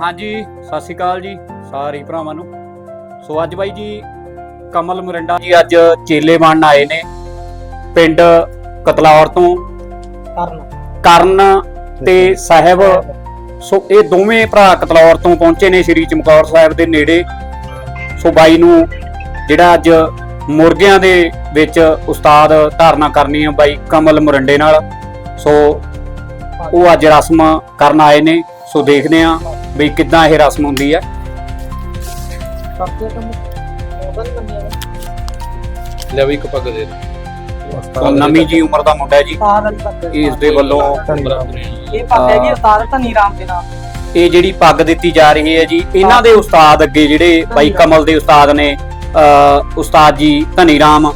ਹਾਂਜੀ ਸਤਿ ਸ਼੍ਰੀ ਅਕਾਲ ਜੀ ਸਾਰੇ ਭਰਾਵਾਂ ਨੂੰ। ਸੋ ਅੱਜ ਬਾਈ ਜੀ ਕਮਲ ਮੁਰੰਡਾ ਜੀ ਅੱਜ ਚੇਲੇ ਬਣਨ ਆਏ ਨੇ ਪਿੰਡ ਕਤਲੌਰ ਤੋਂ। ਕਰਨ। ਕਰਨ ਤੇ ਸਾਹਿਬ। ਸੋ ਇਹ ਦੋਵੇਂ ਭਰਾ ਕਤਲੌਰ ਤੋਂ ਪਹੁੰਚੇ ਨੇ ਸ੍ਰੀ ਚਮਕੌਰ ਸਾਹਿਬ ਦੇ ਨੇੜੇ। ਸੋ ਬਾਈ ਨੂੰ ਜਿਹੜਾ ਅੱਜ ਮੁਰਗਿਆਂ ਦੇ ਵਿੱਚ ਉਸਤਾਦ ਧਾਰਨਾ ਕਰਨੀ ਹੈ ਬਾਈ ਕਮਲ ਮੁਰੰਡੇ ਨਾਲ। ਸੋ ਉਹ ਅੱਜ ਰਸਮ ਕਰਨ ਆਏ ਨੇ। ਸੋ ਦੇਖਦੇ ਆ ਵੀ ਕਿੱਦਾਂ ਇਹ ਰਸਮ ਹੁੰਦੀ ਮੰਨਿਆ ਲੈ ਵੀ ਇੱਕ ਪੱਗ ਦੇ ਸੋ ਨਵੀਂ ਜੀ ਉਮਰ ਦਾ ਮੁੰਡਾ ਹੈ ਜੀ ਇਸ ਦੇ ਵੱਲੋਂ ਇਹ ਪੱਗ ਹੈ। ਜੀ ਉਸਤਾਦ ਧਨੀ ਰਾਮ ਦੇ ਨਾਮ ਇਹ ਜਿਹੜੀ ਪੱਗ ਦਿੱਤੀ ਜਾ ਰਹੀ ਹੈ ਜੀ ਇਹਨਾਂ ਦੇ ਉਸਤਾਦ ਅੱਗੇ ਜਿਹੜੇ ਬਾਈ ਕਮਲ ਦੇ ਉਸਤਾਦ ਨੇ ਅ, ਉਸਤਾਦ ਜੀ ਧਨੀ ਰਾਮ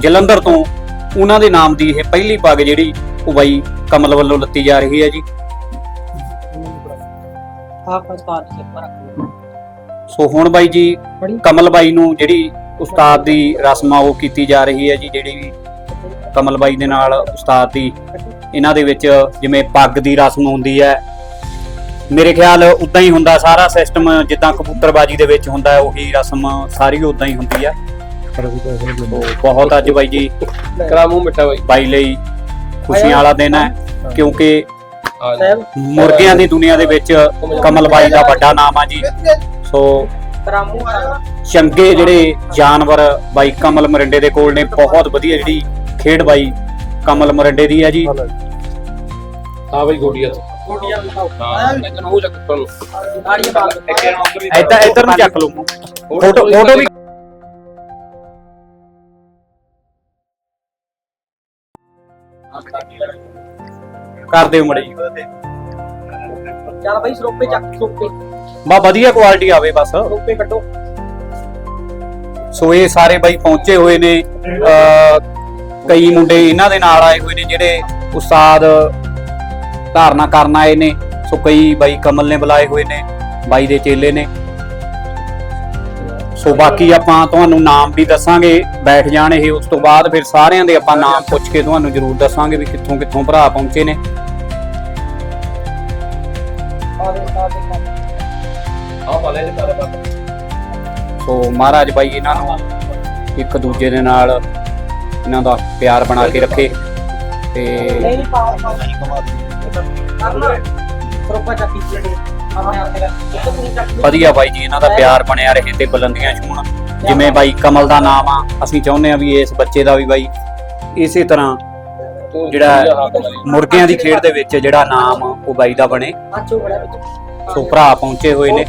ਜਲੰਧਰ ਤੋਂ ਉਹਨਾਂ ਦੇ ਨਾਮ ਦੀ ਇਹ ਪਹਿਲੀ ਪੱਗ ਜਿਹੜੀ ਉਹ ਬਾਈ ਕਮਲ ਵੱਲੋਂ ਲੱਤੀ ਜਾ ਰਹੀ ਹੈ ਜੀ। ਆਪ ਉਸਤਾਦ ਦੇ ਉੱਪਰ ਰੱਖੋ ਸੋ ਹੁਣ ਬਾਈ ਜੀ ਬੜੀ ਕਮਲ ਬਾਈ ਨੂੰ ਜਿਹੜੀ ਉਸਤਾਦ ਦੀ ਰਸਮ ਆ ਉਹ ਕੀਤੀ ਜਾ ਰਹੀ ਹੈ ਜੀ ਜਿਹੜੀ ਵੀ ਕਮਲ ਬਾਈ ਦੇ ਨਾਲ ਉਸਤਾਦ ਦੀ ਇਹਨਾਂ ਦੇ ਵਿੱਚ ਜਿਵੇਂ ਪੱਗ ਦੀ ਰਸਮ ਹੁੰਦੀ ਹੈ। ਮੇਰੇ ਖਿਆਲ ਉਦਾਂ ਹੀ ਹੁੰਦਾ ਸਾਰਾ ਸਿਸਟਮ ਜਿੱਦਾਂ ਕਬੂਤਰਬਾਜੀ ਦੇ ਵਿੱਚ ਹੁੰਦਾ ਹੈ ਉਹੀ ਰਸਮ ਸਾਰੀ ਉਦਾਂ ਹੀ ਹੁੰਦੀ ਹੈ। ਸੋ ਬਹੁਤ ਅੱਜ ਬਾਈ ਜੀ ਕਰਾ ਮੂੰਹ ਮਿੱਠਾ ਬਾਈ। ਬਾਈ ਲਈ ਖੁਸ਼ੀਆਂ ਵਾਲਾ ਦਿਨ ਹੈ। ਕਿਉਂਕਿ। ਸਾਹਿਬ ਮੁਰਗਿਆਂ ਦੀ ਦੁਨੀਆ ਦੇ ਵਿੱਚ ਕਮਲ ਬਾਈ ਦਾ ਵੱਡਾ ਨਾਮ ਆ ਜੀ। ਸੋ ਚੰਗੇ ਜਿਹੜੇ ਜਾਨਵਰ ਬਾਈ ਕਮਲ ਮਰਿੰਡੇ ਦੇ ਕੋਲ ਨੇ ਬਹੁਤ ਵਧੀਆ ਜਿਹੜੀ ਖੇਡ ਬਾਈ ਕਮਲ ਮਰਿੰਡੇ ਦੀ ਹੈ ਜੀ। ਹਾਂ ਬਾਈ ਗੋਡੀਆ ਤੋਂ ਗੋਡੀਆਂ ਹਾਂ। ਮੈਂ ਮੂੰਹ ਚੱਕ ਕੇ ਇੱਧਰ ਇੱਧਰ ਨੂੰ ਚੱਕ ਲਓ। ਫੋਟੋ ਫੋਟੋ ਵੀ ਕਰ ਦਿਓ ਮੜੀ ਚੱਲ ਬਾਈ ਸਰੋਪੇ ਚੱਕ ਸਰੋਪੇ। ਬਾ ਵਧੀਆ ਕੁਆਲਿਟੀ ਆਵੇ ਬਸ। ਸਰੋਪੇ ਕੱਢੋ। ਸੋ ਇਹ ਸਾਰੇ ਬਾਈ ਪਹੁੰਚੇ ਹੋਏ ਨੇ ਕਈ ਮੁੰਡੇ ਇਹਨਾਂ ਦੇ ਨਾਲ ਆਏ ਹੋਏ ਨੇ ਜਿਹੜੇ ਉਸਤਾਦ ਧਾਰਨਾ ਕਰਨ ਆਏ ਨੇ। ਸੋ ਕਈ ਬਾਈ ਕਮਲ ਨੇ ਬੁਲਾਏ ਹੋਏ ਨੇ ਬਾਈ ਦੇ ਚੇਲੇ ਨੇ। ਸੋ ਬਾਕੀ ਆਪਾਂ ਤੁਹਾਨੂੰ ਨਾਮ ਵੀ ਦੱਸਾਂਗੇ ਬੈਠ ਜਾਣ ਇਹ। ਉਸ ਤੋਂ ਬਾਅਦ ਫਿਰ ਸਾਰਿਆਂ ਦੇ ਆਪਾਂ ਨਾਮ ਪੁੱਛ ਕੇ ਤੁਹਾਨੂੰ ਜ਼ਰੂਰ ਦੱਸਾਂਗੇ ਵੀ ਕਿੱਥੋਂ ਕਿੱਥੋਂ ਭਰਾ ਪਹੁੰਚੇ ਨੇ। ਸੋ ਮਹਾਰਾਜ ਬਾਈ ਇਹਨਾਂ ਨੂੰ ਇੱਕ ਦੂਜੇ ਦੇ ਨਾਲ ਇਹਨਾਂ ਦਾ ਪਿਆਰ ਬਣਾ ਕੇ ਰੱਖੇ ਤੇ ਨਹੀਂ ਸਰੋਪਾ ਚੱਕੀ ਜਿਹੜੇ। ਵਧੀਆ ਬਾਈ ਜੀ ਇਹਨਾਂ ਦਾ ਪਿਆਰ ਬਣਿਆ ਰਹੇ ਤੇ ਬੁਲੰਦੀਆਂ ਛੂਣ ਜਿਵੇਂ ਬਾਈ ਕਮਲ ਦਾ ਨਾਮ ਆ ਅਸੀਂ ਚਾਹੁੰਦੇ ਆ ਵੀ ਇਸ ਬੱਚੇ ਦਾ ਵੀ ਬਾਈ ਇਸੇ ਤਰ੍ਹਾਂ ਜਿਹੜਾ। ਮੁਰਗਿਆਂ ਦੀ ਖੇਡ ਦੇ ਵਿੱਚ ਜਿਹੜਾ ਨਾਮ ਉਹ ਬਾਈ ਦਾ ਬਣੇ। ਸੋ ਭਰਾ ਪਹੁੰਚੇ ਹੋਏ ਨੇ।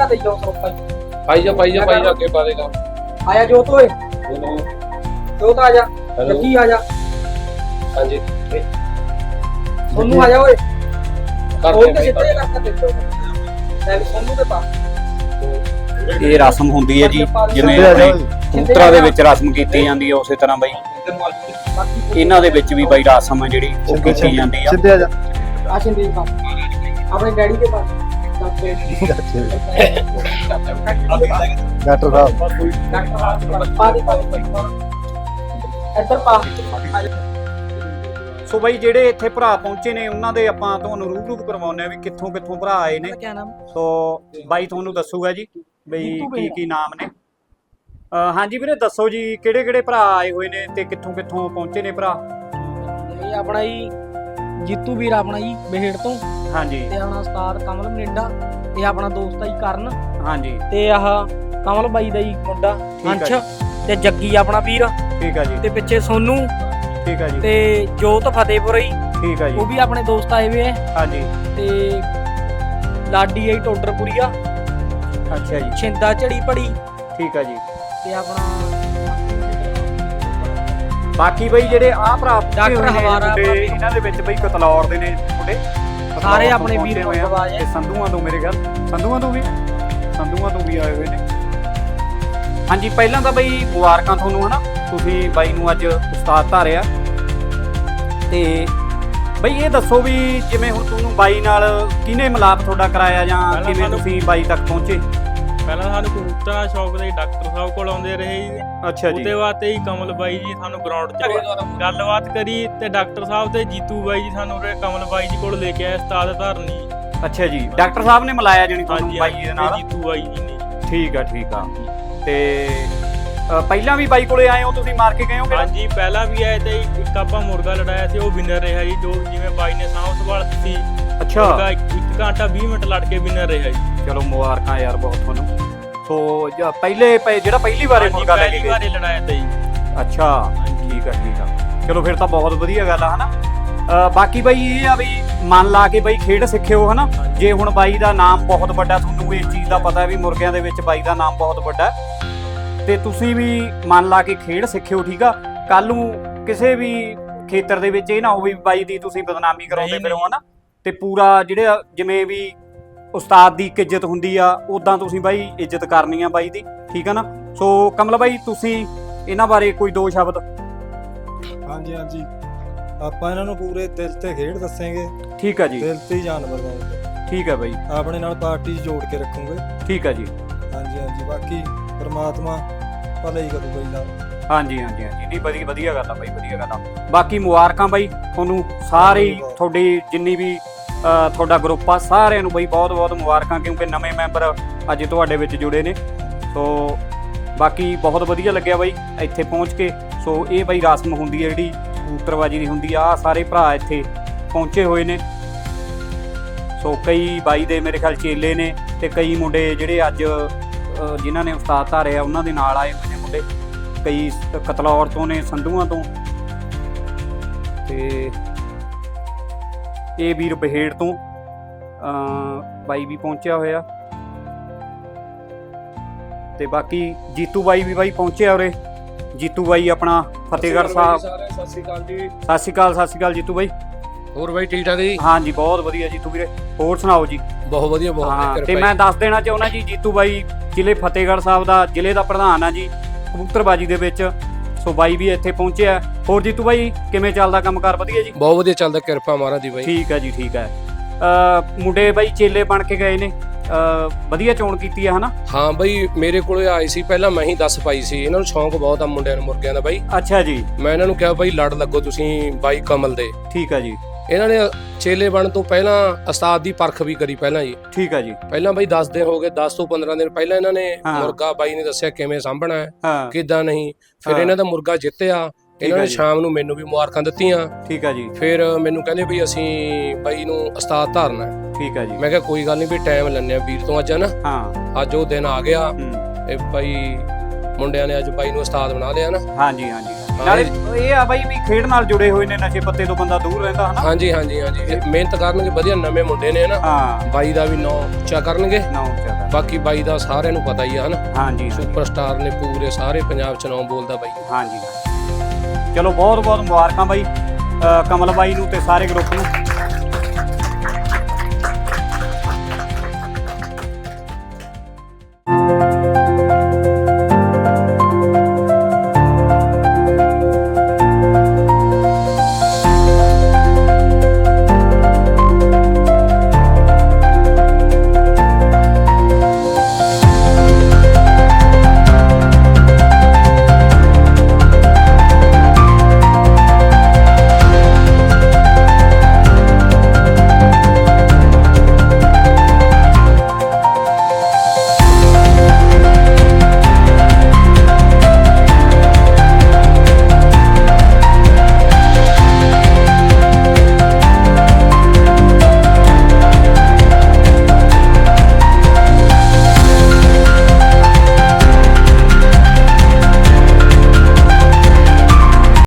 ਪਾਈ ਜਾ ਪਾਈ ਜਾ ਪਾਈ ਜਾ ਅੱਗੇ ਪਾ ਦੇਗਾ ਆਇਆ ਜੋਤ ਓਏ। ਜੋਤ ਆ ਜਾ। ਜੱਗੀ ਆ ਜਾ। ਹਾਂਜੀ। ਸੋਨੂੰ ਆ ਜਾ ਓਏ। ਇਹ ਰਸਮ ਹੁੰਦੀ ਹੈ ਜੀ ਜਿਵੇਂ ਆਪਣੇ ਕਬੂਤਰਾਂ ਦੇ ਵਿੱਚ ਰਸਮ ਕੀਤੀ ਜਾਂਦੀ ਹੈ ਉਸੇ ਤਰ੍ਹਾਂ ਬਾਈ। ਇਹਨਾਂ ਦੇ ਵਿੱਚ ਵੀ ਬਾਈ ਰਸਮ ਹੈ ਜਿਹੜੀ ਉਹ ਕੀਤੀ ਜਾਂਦੀ ਆ। ਸਿੱਧੇ ਆ ਜਾ। ਆ ਸਿੰਦੇ ਪਾ। ਆਪਣੇ ਡੈਡੀ ਦੇ ਪਾ। ਡਾਕਟਰ ਸਾਹਿਬ ਸੋ ਬਾਈ ਜਿਹੜੇ ਇੱਥੇ ਭਰਾ ਪਹੁੰਚੇ ਨੇ ਉਹਨਾਂ ਦੇ ਆਪਾਂ ਤੁਹਾਨੂੰ ਰੂਬਰੂ ਕਰਵਾਉਂਦੇ ਆ ਵੀ ਕਿੱਥੋਂ ਕਿੱਥੋਂ ਭਰਾ ਆਏ ਨੇ। ਸੋ ਬਾਈ ਤੁਹਾਨੂੰ ਦੱਸੂਗਾ ਜੀ ਬਈ ਕੀ ਕੀ ਨਾਮ ਨੇ। ਅਹ ਹਾਂਜੀ ਵੀਰੇ ਦੱਸੋ ਜੀ ਕਿਹੜੇ ਕਿਹੜੇ ਭਰਾ ਆਏ ਹੋਏ ਨੇ ਤੇ ਕਿੱਥੋਂ ਕਿੱਥੋਂ ਪਹੁੰਚੇ ਨੇ ਭਰਾ? ਇਹ ਆਪਣਾ ਜੀ ਜੀਤੂ ਵੀਰ ਆਪਣਾ ਜੀ ਬਹਿੜ ਤੋਂ। ਹਾਂਜੀ। ਤੇ ਆਪਣਾ ਉਸਤਾਦ ਕਮਲ ਮਨਿੰਡਾ ਇਹ ਆਪਣਾ ਦੋਸਤ ਆ ਜੀ ਕਰਨ। ਹਾਂਜੀ। ਤੇ ਆਹ ਕਮਲ ਬਾਈ ਦਾ ਜੀ ਮੁੰਡਾ ਆ ਅੰਸ਼। ਤੇ ਜੱਗੀ ਆਪਣਾ ਵੀਰ। ਠੀਕ ਆ ਜੀ। ਤੇ ਪਿੱਛੇ ਸੋਨੂ ਠੀਕ ਆ ਜੀ। ਤੇ ਜੋਤ ਫਤਿਹਪੁਰ ਜੀ। ਠੀਕ ਆ ਜੀ। ਉਹ ਵੀ ਆਪਣੇ ਦੋਸਤ ਆਏ ਆ। ਹਾਂਜੀ। ਤੇ ਲਾਡੀ ਆਈ ਟੋਡਰਪੁਰੀਆ ਅੱਛਾ ਜੀ। ਛਿੰਦਾ ਝੜੀ ਪੜੀ ਠੀਕ ਆ ਜੀ। ਤੇ ਆਪਣਾ ਬਾਕੀ ਬਈ ਜਿਹੜੇ ਆਹ ਭਰਾ ਡਾਕਟਰ ਹਵਾਰਾ। ਇਹਨਾਂ ਦੇ ਵਿੱਚ ਬਈ ਕਤਲੌਰ ਦੇ ਨੇ ਮੁੰਡੇ। ਸਾਰੇ ਆਪਣੇ ਵੀਰ ਹੋਏ ਆ, ਤੇ ਸੰਧੂਆਂ ਤੋਂ ਮੇਰੇ ਖਿਆਲ ਸੰਧੂਆਂ ਤੋਂ ਵੀ? ਸੰਧੂਆਂ ਤੋਂ ਵੀ ਆਏ ਹੋਏ ਨੇ। ਹਾਂਜੀ ਪਹਿਲਾਂ ਤਾਂ ਬਈ ਮੁਬਾਰਕਾਂ ਤੁਹਾਨੂੰ ਹਨਾ? ਤੁਸੀਂ ਬਾਈ ਨੂੰ ਅੱਜ ਉਸਤਾਦ ਧਾਰਿਆ। ਤੇ ਬਈ ਇਹ ਦੱਸੋ ਵੀ ਜਿਵੇਂ ਹੁਣ ਤੁਹਾਨੂੰ ਬਾਈ ਨਾਲ ਕਿਹਨੇ ਮਿਲਾਪ ਤੁਹਾਡਾ ਕਰਾਇਆ ਜਾਂ ਕਿਵੇਂ ਤੁਸੀਂ ਬਾਈ ਤੱਕ ਪਹੁੰਚੇ? ਪਹਿਲਾਂ ਸਾਨੂੰ ਕਬੂਤਰਾਂ ਦਾ ਸ਼ੌਕ ਸੀ ਡਾਕਟਰ ਸਾਹਿਬ ਕੋਲ ਆਉਂਦੇ ਰਹੇ ਜੀ। ਅੱਛਾ ਜੀ। ਉਹਦੇ ਬਾਅਦ ਤੇ ਹੀ ਕਮਲ ਬਾਈ ਜੀ ਸਾਨੂੰ ਗਰਾਊਂਡ 'ਚ ਗੱਲਬਾਤ ਕਰੀ ਤੇ ਡਾਕਟਰ ਸਾਹਿਬ ਤੇ ਜੀਤੂ ਬਾਈ ਜੀ ਸਾਨੂੰ ਉਰੇ ਕਮਲ ਬਾਈ ਜੀ ਕੋਲ ਲੈ ਕੇ ਆਏ ਉਸਤਾਦ ਧਰਨੀ। ਅੱਛਾ ਜੀ ਡਾਕਟਰ ਸਾਹਿਬ ਨੇ ਮਿਲਾਇਆ ਜਣੀ ਤੁਹਾਨੂੰ ਬਾਈ ਦੇ ਨਾਲ? ਜੀਤੂ ਬਾਈ ਜੀ ਨੇ। ਠੀਕ ਆ ਠੀਕ ਆ। ਤੇ ਪਹਿਲਾਂ ਵੀ ਬਾਈ ਕੋਲੇ ਆਏ ਹੋ ਤੁਸੀਂ ਮਾਰ ਕੇ ਗਏ ਹੋ? ਹਾਂਜੀ ਪਹਿਲਾਂ ਵੀ ਆਏ ਤੇ ਇੱਕ ਆਪਾਂ ਮੁਰਗਾ ਲੜਾਇਆ ਸੀ ਉਹ ਵਿਨਰ ਰਿਹਾ ਜੀ ਜੋ ਜਿਵੇਂ ਬਾਈ ਨੇ ਸਾਂਭ ਸੰਭਾਲ ਕੀਤੀ ਅੱਛਾ। ਮੁਰਗਾ ਇੱਕ ਇੱਕ ਘੰਟਾ 20 ਮਿੰਟ ਲੜ ਕੇ ਵਿਨਰ ਰਿਹਾ ਜੀ। ਚਲੋ ਮੁਬਾਰਕਾਂ ਯਾਰ ਬਹੁਤ ਤੁਹਾਨੂੰ। ਸੋ ਜ- ਪਹਿਲੇ ਪ- ਜਿਹੜਾ ਪਹਿਲੀ ਵਾਰੇ ਮੁਰਗਾ ਲੈ ਕੇ ਪਹਿਲੀ ਗਏ ਵਾਰੇ ਲੜਾਇਆ ਤਾ ਜੀ। ਅੱਛਾ ਠੀਕ ਆ ਠੀਕ ਆ। ਚਲੋ ਫਿਰ ਤਾਂ ਬਹੁਤ ਵਧੀਆ ਗੱਲ ਆ ਹਨਾ? ਅ, ਬਾਕੀ ਬਾਈ ਇਹ ਆ ਵੀ ਮਨ ਲਾ ਕੇ ਬਾਈ ਖੇਡ ਸਿੱਖਿਓ ਹਨਾ। ਜੇ ਹੁਣ ਬਾਈ ਦਾ ਨਾਮ ਬਹੁਤ ਵੱਡਾ ਤੁਹਾਨੂੰ ਇਸ ਚੀਜ਼ ਦਾ ਪਤਾ ਵੀ ਮੁਰਗਿਆਂ ਦੇ ਵਿੱਚ ਬਾਈ ਦਾ ਨਾਮ ਬਹੁਤ ਵੱਡਾ ਹੈ। ਤੇ ਤੁਸੀਂ ਵੀ ਮਨ ਲਾ ਕੇ ਖੇਡ ਸਿੱਖਿਓ ਠੀਕ ਆ? ਕੱਲ ਨੂੰ ਕਿਸੇ ਵੀ ਖੇਤਰ ਦੇ ਵਿੱਚ ਇਹ ਨਾ ਹੋਵੇ ਵੀ ਬਾਈ ਦੀ ਤੁਸੀਂ ਬਦਨਾਮੀ ਕਰਾਉਂਦੇ ਨਹੀਂ, ਫਿਰੋ। ਹਨਾ? ਤੇ ਪੂਰਾ ਜਿਹੜੇ ਜਿਵੇਂ ਵੀ ਉਸਤਾਦ ਦੀ ਇੱਜ਼ਤ ਹੁੰਦੀ ਆ ਉਦਾਂ ਤੁਸੀਂ ਬਾਈ ਇੱਜ਼ਤ ਕਰਨੀ ਆ ਬਾਈ ਦੀ ਠੀਕ ਆ ਨਾ? ਸੋ ਕਮਲ ਬਾਈ ਤੁਸੀਂ ਇਹਨਾਂ ਬਾਰੇ ਕੋਈ ਦੋ ਸ਼ਬਦ? ਹਾਂਜੀ ਹਾਂਜੀ। ਆਪਾਂ ਇਹਨਾਂ ਨੂੰ ਪੂਰੇ ਦਿਲ ਤੇ ਖੇਡ ਦੱਸਾਂਗੇ। ਠੀਕ ਆ ਜੀ। ਦਿਲ ਤੇ ਹੀ ਜਾਨ ਬਰਦਾਂਗੇ ਠੀਕ ਆ ਬਾਈ। ਆਪਣੇ ਨਾਲ ਪਾਰਟੀ 'ਚ ਜੋੜ ਕੇ ਰੱਖੂਗੇ। ਠੀਕ ਆ ਜੀ। ਹਾਂਜੀ ਹਾਂਜੀ। ਬਾਕੀ ਪ੍ਰਮਾਤਮਾ ਭਲਾ ਹੀ ਕਰੂਗਾ ਜੀ ਨਾਲ ਹਾਂਜੀ ਹਾਂਜੀ ਹਾਂਜੀ। ਨਹੀਂ ਵਧੀਆ ਵਧੀਆ ਗੱਲ ਆ ਬਾਈ ਵਧੀਆ ਗੱਲ ਆ। ਬਾਕੀ ਮੁਬਾਰਕਾਂ ਬਾਈ ਤੁਹਾਨੂੰ ਸਾਰੇ ਤੁਹਾਡੀ ਜਿੰਨੀ ਵੀ ਤੁਹਾਡਾ ਗਰੁੱਪ ਆ। ਸਾਰਿਆਂ ਨੂੰ ਬਈ ਬਹੁਤ ਬਹੁਤ ਮੁਬਾਰਕਾਂ, ਕਿਉਂਕਿ ਨਵੇਂ ਮੈਂਬਰ ਅੱਜ ਤੁਹਾਡੇ ਵਿੱਚ ਜੁੜੇ ਨੇ। ਸੋ, ਬਾਕੀ ਬਹੁਤ ਵਧੀਆ ਲੱਗਿਆ ਬਾਈ ਇੱਥੇ ਪਹੁੰਚ ਕੇ। ਸੋ, ਇਹ ਬਈ ਰਸਮ ਹੁੰਦੀ ਹੈ ਜਿਹੜੀ, ਕਬੂਤਰਬਾਜੀ ਦੀ ਹੁੰਦੀ ਆ। ਆਹ ਸਾਰੇ ਭਰਾ ਇੱਥੇ ਪਹੁੰਚੇ ਹੋਏ ਨੇ। ਸੋ, ਕਈ ਬਾਈ ਦੇ ਮੇਰੇ ਖਿਆਲ ਚੇਲੇ ਨੇ ਤੇ ਕਈ ਮੁੰਡੇ ਜਿਹੜੇ ਅੱਜ ਜਿਨ੍ਹਾਂ ਨੇ ਉਸਤਾਦ ਧਾਰੇ ਆ ਉਹਨਾਂ ਦੇ ਨਾਲ ਆਏ ਹੋਏ ਨੇ ਮੁੰਡੇ। ਕਈ ਕਤਲੌਰ ਤੋਂ ਨੇ, ਸੰਧੂਆਂ ਤੋਂ। ਤੇ ਇਹ ਵੀਰ ਬਹੇੜ ਤੋਂ ਅ ਬਾਈ ਵੀ ਪਹੁੰਚਿਆ ਹੋਇਆ। ਤੇ ਬਾਕੀ ਜੀਤੂ ਬਾਈ ਵੀ ਬਾਈ ਪਹੁੰਚਿਆ ਉਰੇ। ਜੀਤੂ ਬਾਈ ਆਪਣਾ ਫਤਿਹਗੜ੍ਹ ਸਾਹਿਬ। ਸਤਿ ਸ਼੍ਰੀ ਅਕਾਲ ਜੀ। ਸਤਿ ਸ਼੍ਰੀ ਅਕਾਲ ਸਤਿ ਸ਼੍ਰੀ ਅਕਾਲ ਜੀਤੂ ਬਾਈ। ਹੋਰ ਬਾਈ ਠੀਕ ਠਾਕ ਜੀ? ਹਾਂਜੀ ਬਹੁਤ ਵਧੀਆ ਜੀਤੂ ਵੀਰੇ। ਹੋਰ ਸੁਣਾਓ ਜੀ? ਬਹੁਤ ਵਧੀਆ ਬਹੁਤ ਹਾਂ ਵਧੀਆ ਤੇ ਮੈਂ ਦੱਸ ਦੇਣਾ ਚਾਹੁੰਦਾ ਜੀ ਜੀਤੂ ਬਾਈ ਜ਼ਿਲ੍ਹੇ ਫਤਿਹਗੜ੍ਹ ਸਾਹਿਬ ਦਾ ਜ਼ਿਲ੍ਹੇ ਦਾ ਪ੍ਰਧਾਨ ਆ ਜੀ ਕਬੂਤਰਬਾਜੀ ਦੇ ਵਿੱਚ। ਸੋ ਬਾਈ ਵੀ ਇੱਥੇ ਪਹੁੰਚਿਆ ਹੋਰ ਜੀਤੂ ਬਾਈ ਕਿਵੇਂ ਚੱਲਦਾ ਕੰਮਕਾਰ? ਵਧੀਆ ਜੀ? ਬਹੁਤ ਵਧੀਆ ਚੱਲਦਾ ਕਿਰਪਾ ਮਹਾਰਾਜ ਦੀ ਬਾਈ। ਠੀਕ ਹੈ ਜੀ ਠੀਕ ਹੈ। ਅ ਮੁੰਡੇ ਬਾਈ ਚੇਲੇ ਬਣ ਕੇ ਗਏ ਨੇ। ਅ ਵਧੀਆ ਚੋਣ ਕੀਤੀ ਹੈ ਹਨਾ? ਹਾਂ ਬਾਈ ਮੇਰੇ ਕੋਲੇ ਆਏ ਸੀ ਪਹਿਲਾਂ ਮੈਂ ਹੀ ਦੱਸ ਪਾਈ ਸੀ। ਇਹਨਾਂ ਨੂੰ ਸ਼ੌਂਕ ਬਹੁਤ ਆ ਮੁੰਡਿਆਂ ਨੂੰ ਮੁਰਗਿਆਂ ਦਾ ਬਾਈ। ਅੱਛਾ ਜੀ। ਮੈਂ ਇਹਨਾਂ ਨੂੰ ਕਿਹਾ ਬਾਈ ਲੜ ਲੱਗੋ ਤੁਸੀਂ ਬਾਈ ਕਮਲ ਦੇ। ਠੀਕ ਹੈ ਜੀ। ਇਹਨਾਂ ਨੇ ਚੇਲੇ ਬਣ ਤੋਂ ਪਹਿਲਾਂ ਉਸਤਾਦ ਦੀ ਪਰਖ ਵੀ ਕਰੀ ਪਹਿਲਾਂ ਜੀ। ਠੀਕ ਹੈ ਜੀ। ਪਹਿਲਾਂ ਬਾਈ 10 ਦਿਨ ਹੋ ਗਏ 10 ਤੋਂ 15 ਦਿਨ ਪਹਿਲਾਂ ਇਹਨਾਂ ਨੇ। ਮੁਰਗਾ ਬਾਈ ਨੇ ਦੱਸਿਆ ਕਿਵੇਂ ਸਾਂਭਣਾ ਹੈ ਕਿੱਦਾਂ ਨਹੀਂ। ਫਿਰ। ਇਹਨਾਂ ਦਾ ਮੁਰਗਾ ਜਿੱਤਿਆ ਇਹਨਾਂ ਨੇ। ਸ਼ਾਮ ਨੂੰ ਮੈਨੂੰ ਵੀ ਮੁਬਾਰਕਾਂ ਦਿੱਤੀਆਂ। ਠੀਕ ਹੈ ਜੀ। ਫਿਰ ਮੈਨੂੰ ਕਹਿੰਦੇ ਵੀ ਅਸੀਂ ਬਾਈ ਨੂੰ ਉਸਤਾਦ ਧਾਰਨਾ ਹੈ। ਠੀਕ ਹੈ ਜੀ। ਮੈਂ ਕਿਹਾ ਕੋਈ ਗੱਲ ਨਹੀਂ ਵੀ ਟਾਈਮ ਲੈਣੇ ਆ ਵੀਰ ਤੋਂ ਅੱਜ ਨਾ ਹਾਂ। ਅੱਜ ਉਹ ਦਿਨ ਆ ਗਿਆ ਹੂੰ, ਤੇ ਬਾਈ ਮੁੰਡਿਆਂ ਨੇ ਅੱਜ ਬਾਈ ਨੂੰ ਉਸਤਾਦ ਬਣਾ ਲਿਆ ਨਾ। ਹਾਂਜੀ ਹਾਂਜੀ। ਨਾਲੇ ਇਹ ਆ ਬਾਈ ਵੀ ਖੇਡ ਨਾਲ ਜੁੜੇ ਹੋਏ ਨੇ ਨਸ਼ੇ ਪੱਤੇ ਤੋਂ ਬੰਦਾ ਦੂਰ ਰਹਿੰਦਾ ਹਨਾ? ਹਾਂਜੀ ਹਾਂਜੀ ਹਾਂਜੀ। ਇਹ ਮਿਹਨਤ ਕਰਨਗੇ ਵਧੀਆ ਨਵੇਂ ਮੁੰਡੇ ਨੇ ਨਾ ਹਾਂ। ਬਾਈ ਦਾ ਵੀ ਨਾਂ ਉੱਚਾ ਕਰਨਗੇ। ਨਾ ਉੱਚਾ ਬਾਕੀ ਬਾਈ ਦਾ ਸਾਰਿਆਂ ਨੂੰ ਪਤਾ ਹੀ ਆ ਹਨਾ? ਹਾਂਜੀ ਸੁਪਰਸਟਾਰ ਨੇ ਪੂਰੇ ਸਾਰੇ ਪੰਜਾਬ ਚ ਨਾਂ ਬੋਲਦਾ ਬਾਈ। ਹਾਂਜੀ ਹਾਂਜੀ। ਚਲੋ ਬਹੁਤ ਬਹੁਤ ਮੁਬਾਰਕਾਂ ਬਾਈ। ਅ, ਕਮਲ ਬਾਈ ਨੂੰ ਤੇ ਸਾਰੇ ਗਰੁੱਪ ਨੂੰ।